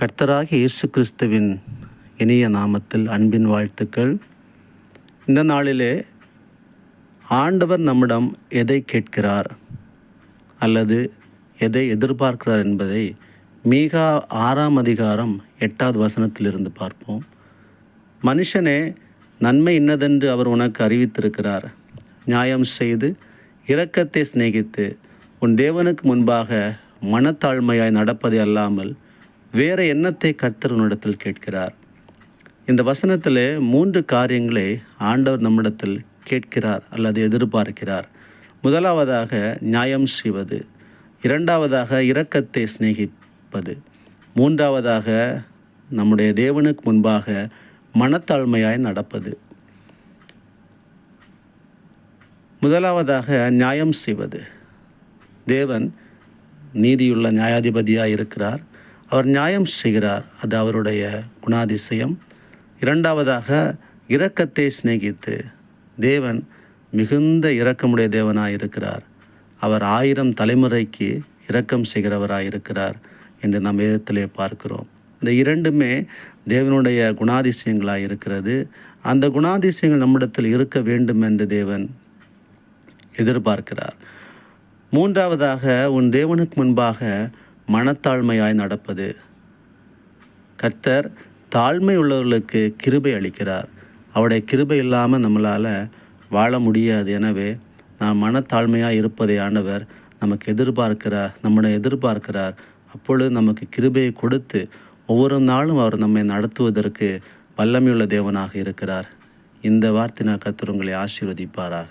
கர்த்தராக இயேசு கிறிஸ்துவின் இனிய நாமத்தில் அன்பின் வாழ்த்துக்கள். இந்த நாளிலே ஆண்டவர் நம்மிடம் எதை கேட்கிறார்? அல்லது எதை எதிர்பார்க்கிறார் என்பதை மீகா ஆறாம் அதிகாரம் எட்டாவது வசனத்திலிருந்து பார்ப்போம். மனுஷனே நன்மை இன்னதென்று அவர் உனக்கு அறிவித்திருக்கிறார். நியாயம் செய்து இரக்கத்தை சிநேகித்து உன் தேவனுக்கு முன்பாக மனத்தாழ்மையாய் நடப்பதை அல்லாமல் வேறு எண்ணத்தை கர்த்தர் உன்னிடத்தில் கேட்கிறார்? இந்த வசனத்தில் மூன்று காரியங்களை ஆண்டவர் நம்மிடத்தில் கேட்கிறார் அல்லது எதிர்பார்க்கிறார். முதலாவதாக நியாயம் செய்வது இரண்டாவதாக இரக்கத்தை சிநேகிப்பது மூன்றாவதாக நம்முடைய தேவனுக்கு முன்பாக மனத்தாழ்மையாய் நடப்பது. முதலாவதாக நியாயம் செய்வது தேவன் நீதியுள்ள நியாயாதிபதியாக இருக்கிறார் அவர் நியாயம் செய்கிறார். அது அவருடைய குணாதிசயம். இரண்டாவதாக இரக்கத்தை சிநேகித்து தேவன் மிகுந்த இரக்கமுடைய தேவனாக இருக்கிறார் அவர் ஆயிரம் தலைமுறைக்கு இரக்கம் செய்கிறவராக இருக்கிறார் என்று நாம் வேதத்திலே பார்க்கிறோம். இந்த இரண்டுமே தேவனுடைய குணாதிசயங்களாக இருக்கிறது அந்த குணாதிசயங்கள் நம்மிடத்தில் இருக்க வேண்டும் என்று தேவன் எதிர்பார்க்கிறார். மூன்றாவதாக உன் தேவனுக்கு முன்பாக மனத்தாழ்மையாய் நடப்பது. கர்த்தர் தாழ்மை உள்ளவர்களுக்கு கிருபை அளிக்கிறார். அவருடைய கிருபை இல்லாமல் நம்மளால் வாழ முடியாது. எனவே நாம் மனத்தாழ்மையாக இருப்பதை ஆண்டவர் நமக்கு எதிர்பார்க்கிறார் நம்மளை எதிர்பார்க்கிறார். அப்பொழுது நமக்கு கிருபையை கொடுத்து ஒவ்வொரு நாளும் அவர் நம்மை நடத்துவதற்கு வல்லமையுள்ள தேவனாக இருக்கிறார். இந்த வார்த்தை நான் கர்த்தர் உங்களை ஆசீர்வதிப்பாராக.